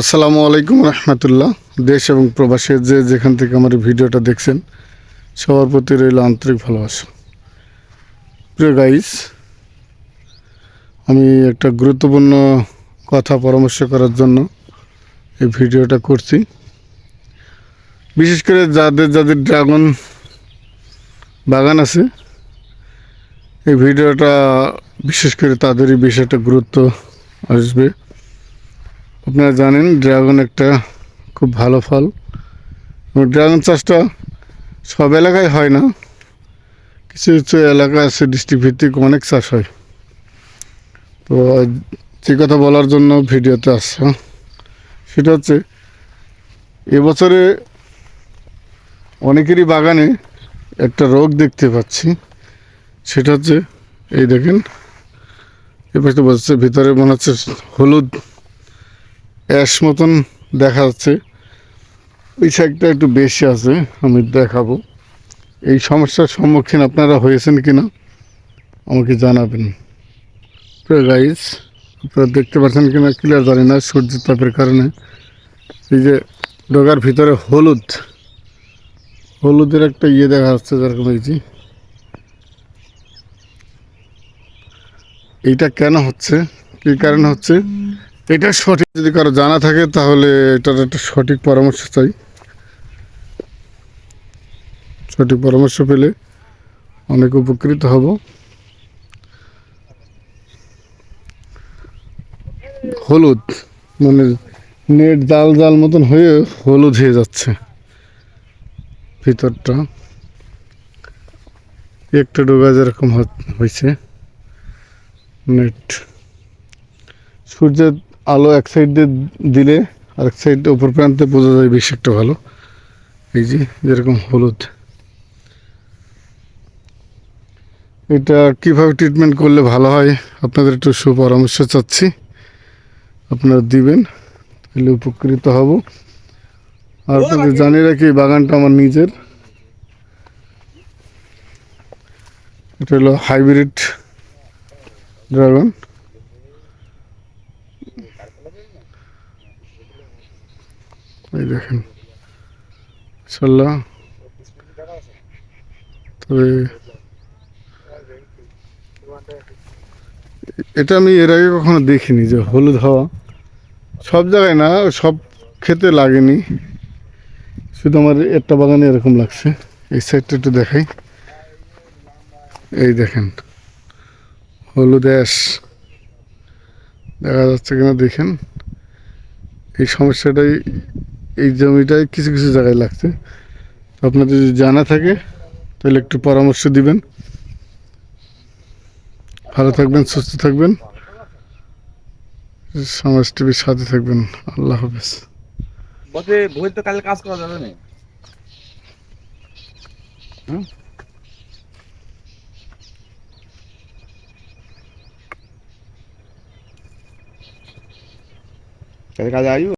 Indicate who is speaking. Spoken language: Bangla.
Speaker 1: আসসালামু আলাইকুম রহমতুল্লাহ। দেশ এবং প্রবাসের যে যেখান থেকে আমার ভিডিওটা দেখছেন, সবার প্রতি রইল আন্তরিক ভালোবাসা। প্রিয় গাইস আমি একটা গুরুত্বপূর্ণ কথা পরামর্শ করার জন্য এই ভিডিওটা করছি। বিশেষ করে যাদের যাদের ড্রাগন বাগান আছে, এই ভিডিওটা বিশেষ করে তাদেরই একটা গুরুত্ব আসবে। আপনারা জানেন, ড্রাগন একটা খুব ভালো ফল। ড্রাগন চাষটা সব এলাকায় হয় না। কিছু কিছু এলাকা আছে ডিস্ট্রিক্ট ভিত্তিক অনেক চাষ হয়। তো যে কথা বলার জন্য ভিডিওতে আসছে, সেটা হচ্ছে, এবছরে অনেকেরই বাগানে একটা রোগ দেখতে পাচ্ছি। সেটা হচ্ছে, এই দেখেন এ পাশে বলছে, ভিতরে মনে হচ্ছে হলুদ অ্যাশ মতন দেখা যাচ্ছে। ওই সাইডটা একটু বেশি আছে, আমি দেখাবো। এই সমস্যার সম্মুখীন আপনারা হয়েছেন কি না আমাকে জানাবেন। গাইজ আপনারা দেখতে পাচ্ছেন কিনা ক্লিয়ার জানি না, সূর্যের তাপের কারণে। এই যে ডগার ভিতরে হলুদ, হলুদের একটা ইয়ে দেখা যাচ্ছে যেরকম, এই যে। এইটা কেন হচ্ছে? কী কারণে হচ্ছে? এটা সঠিক যদি কারও জানা থাকে, তাহলে এটার একটা সঠিক পরামর্শ চাই। সঠিক পরামর্শ পেলে অনেক উপকৃত হব। হলুদ মানে নেট জাল জাল মতন হয়ে হলুদ হয়ে যাচ্ছে ভিতরটা। একটা ডোগা যেরকম হয়েছে নেট। সূর্যের আলো এক সাইড দিয়ে দিলে এক সাইড উপর প্রান্তে বোঝা যায় বেশি একটা ভালো। এই যে যেরকম হলুদ। এটা কীভাবে ট্রিটমেন্ট করলে ভালো হয় আপনাদের একটু সুপরামর্শ চাচ্ছি। আপনারা দিবেন তাহলে উপকৃত হব। আর আপনাদের জানি রাখি বাগানটা আমার নিজের। এটা হলো হাইব্রিড ড্রাগন এই দেখেন। ইনশাল্লাহ। তবে এটা আমি এর আগে কখনো দেখিনি যে হলুদ হওয়া। সব জায়গায় না, সব খেতে লাগেনি। শুধু আমার একটা বাগানে এরকম লাগছে। এই সাইডটা একটু দেখাই। এই দেখেন। হলুদ অ্যাশ। দেখা যাচ্ছে কিনা দেখেন। এই সমস্যাটাই এই জমিটায় কিছু কিছু জায়গায় লাগছে। আপনাদের যদি জানা থাকে, তাহলে একটু পরামর্শ দিবেন। ভালো থাকবেন, সুস্থ থাকবেন। সমাজ টিভির সাথে থাকবেন। আল্লাহ হাফেজ।
Speaker 2: বলতে বই তো কাজ করা যাবে না। কাজে আসব